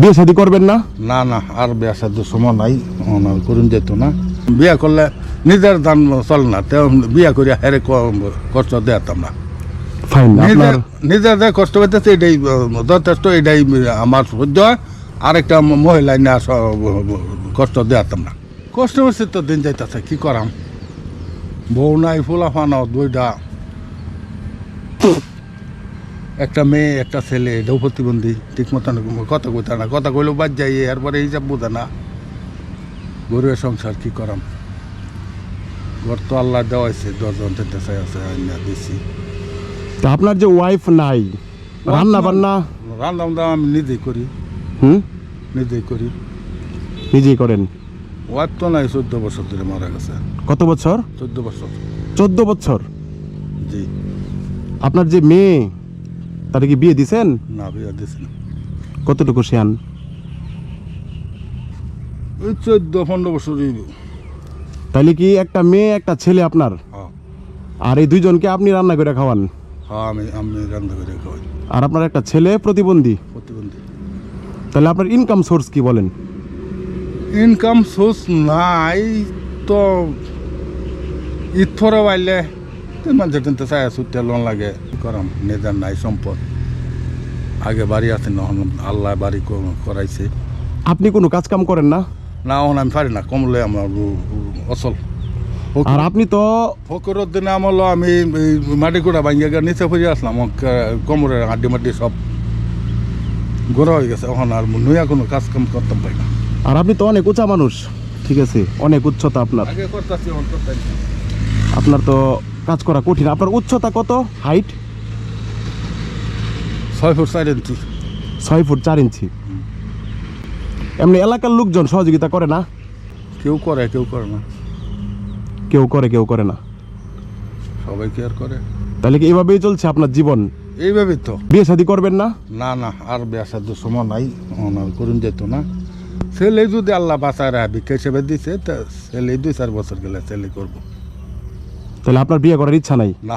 বিয়ে শাদী করবেন না? না না আর বিয়া সাধ্য সময় নাই করুন যেত না। বিয়া করলে নিজের দান চল না তেও বিয়া করিয়া হেরে কষ্ট দেয়াতাম না। ফাইন আপনার নিজের যে কষ্ট পেতেছে এটাই যথেষ্ট এটাই আমার সহ্য। হয় আরেকটা মহিলা না কষ্ট দেয়াতাম না। কষ্ট হচ্ছে তো দিন যাইতেছে কি করাম? বউ নাই ফুলা ফানা দুইটা একটা মেয়ে একটা ছেলে এটাও প্রতিবন্ধী ঠিক মতন কথা কইতা না। কথা কইলেও বাদ যাই এরপরে হিসাব বোঝে না গরুয়ের সংসার কি করাম? ঘর তো আল্লাহ দেওয়া হয়েছে দশজন চাই আছে আইনা দিছি। তা আপনার যে ওয়াইফ নাই রান্না বান্না রান্না বান্না আমি নিজেই করি। হুম? নিজেই করি। নিজেই করেন? ওয়াইফ তো নাই চোদ্দ বছর ধরে মারা গেছে। কত বছর? চোদ্দ বছর। চোদ্দ বছর? জি। আপনার যে মেয়ে তার কি বিয়ে দিছেন? না বিয়ে দিছেন কতটুকু শিয়ান? ওই চোদ্দ পনেরো বছর তাহলে কি একটা মেয়ে একটা ছেলে আপনার? হ্যাঁ। আর এই দুইজনকে আপনি রান্না করে খাওয়ান? হ্যাঁ আমি আমি রান্না করে খাওয়াই। আর আপনার একটা ছেলে প্রতিবন্ধী? প্রতিবন্ধী। তাহলে আপনার ইনকাম সোর্স কি বলেন? ইনকাম সোর্স নাই তো ফরে বাইলে মানুষের কিন্তু চাই ছুটতে লোন লাগে। করাম? নিজের নাই সম্পদ। আগে বাড়ি আছে না এখন আল্লাহ বাড়ি করাইছে। আপনি কোনো কাজ কাম করেন না? না এখন আমি পারি না কমলে আমার অচল। আর আপনি তো ফকরের দিনে আমার লো আমি মাটি কুড়া ভাঙিয়ে নিচে ফিরে আসলাম কোমরের হাড্ডি মাড্ডি সব গোড়া হয়ে গেছে এখন আর নয়া কোনো কাজ কাম করতাম পাই না। আর আপনি তো অনেক উঁচা মানুষ ঠিক আছে? অনেক উচ্চতা আপনার। আগে করতেছি। আপনার তো কাজ করা কঠিন। আপনার উচ্চতা কত? হাইট ছয় ফুট চার ইঞ্চি। ছয় ফুট চার ইঞ্চি। এমনি এলাকার লোকজন সহযোগিতা করে না? কেউ করে কেউ করে না। কেউ করে কেউ করে না। সবাই কেয়ার করে। তাহলে কি এইভাবেই চলছে আপনার জীবন? এইভাবেই তো। বিয়ে শাদী করবেন না? না না আর বেসার সময় নাই। করুন যেত না। ছেলে যদি আল্লাহ বাঁচায় রাখা ভিক্ষা হিসেবে দিছে তা ছেলে দুই চার বছর গেলে ছেলে করব। তাহলে আপনার বিয়ে করার ইচ্ছা নাই? না।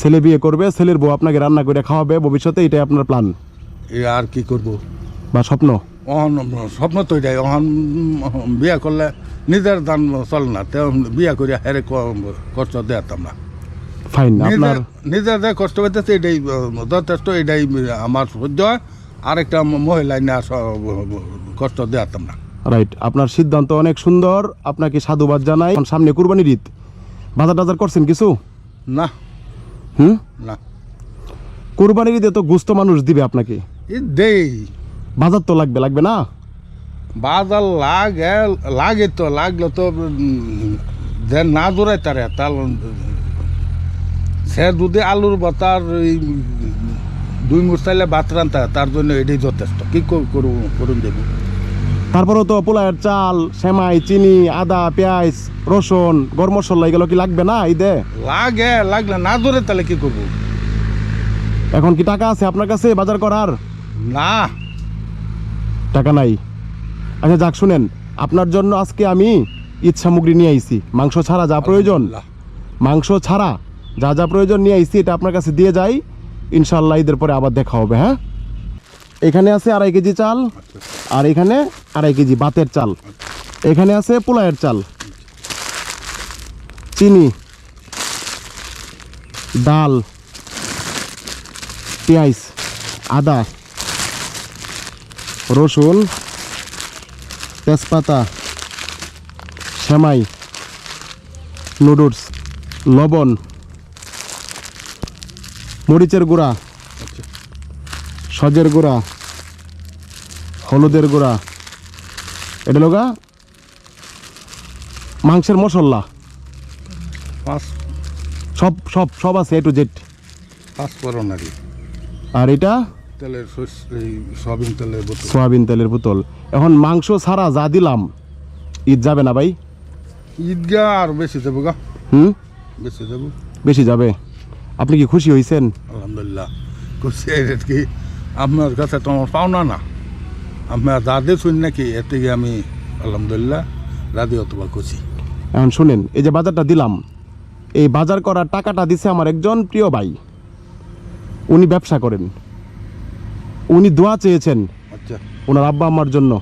ছেলে বিয়ে করবে ছেলের বউ আপনাকে রান্না করে খাওয়াবে ভবিষ্যতে এটাই আপনার প্ল্যান এ আর কি করব? বা স্বপ্ন? অহন স্বপ্ন তো এটাই অহন বিয়া করলে নিজের দান চল না তেও বিয়া করিয়া হেরে কষ্ট দেয়াতাম না। ফাইন আপনার নিজের যে কষ্ট পেতেছে এটাই যথেষ্ট এটাই আমার সহ্য। হয় আরেকটা মহিলা না কষ্ট দেয়াতাম না। রাইট আপনার সিদ্ধান্ত অনেক সুন্দর আপনাকে সাধুবাদ জানাই। সামনে কুরবানির ঈদ। বাজার টাজার করছেন কিছু? না। হুম? না। কুরবানির ঈদে তো গুস্ত মানুষ দিবে আপনাকে। দেই। বাজার তো লাগবে লাগবে না? বাজার লাগে লাগে তো লাগলে তো না জোড়াই তারে তার সে যদি আলুর বাতার দুই মুঠ চাইলে ভাত রান্তা তার জন্য এটাই যথেষ্ট। কি কর- করু করুন দেব তারপরেও তো পোলায়ের চাল সেমাই চিনি আদা পেঁয়াজ রসুন গরম মশলা এগুলো কি লাগবে না ঈদে? লাগে লাগলে না জোরে তাহলে কি করব? এখন কি টাকা আছে আপনার কাছে বাজার করার? না। টাকা নাই। আচ্ছা যাক শুনেন আপনার জন্য আজকে আমি ঈদ সামগ্রী নিয়ে আইছি। মাংস ছাড়া যা প্রয়োজন মাংস ছাড়া যা যা প্রয়োজন নিয়ে আইছি এটা আপনার কাছে দিয়ে যাই। ইনশাল্লাহ ঈদের পরে আবার দেখা হবে হ্যাঁ? এখানে আছে আড়াই কেজি চাল, আর এখানে আড়াই কেজি বাতের চাল। এখানে আছে পোলায়ের চাল, চিনি, ডাল, পেঁয়াজ, আদা, রসুন, তেজপাতা, সেমাই, নুডলস, লবণ, মরিচের গুঁড়া। সজের গুঁড়া হলুদের গুঁড়া। এটা লগা মাংসের মশলা। সব সব সব আছে এ টু জেড। আর আর এটা? তেলের সয়াবিন তেলের বোতল। সয়াবিন তেলের বোতল। এখন মাংস ছাড়া যা দিলাম ঈদ যাবে না ভাই? ঈদগা আর বেশি যাব গা। হুম? বেশি দেবো বেশি যাবে। আপনি কি খুশি হয়েছেন আলহামদুলিল্লাহ। খুশি কি। আপনার কাছে তো আমার পাওনা না। আপনার দাদে শুন নাকি এর থেকে আমি আলহামদুলিল্লাহ দাদি অথবা খুশি এখন শুনেন এই যে বাজারটা দিলাম এই বাজার করার টাকাটা দিছে আমার একজন প্রিয় ভাই। উনি ব্যবসা করেন। উনি দোয়া চেয়েছেন আচ্ছা। ওনার আব্বা আমার জন্য।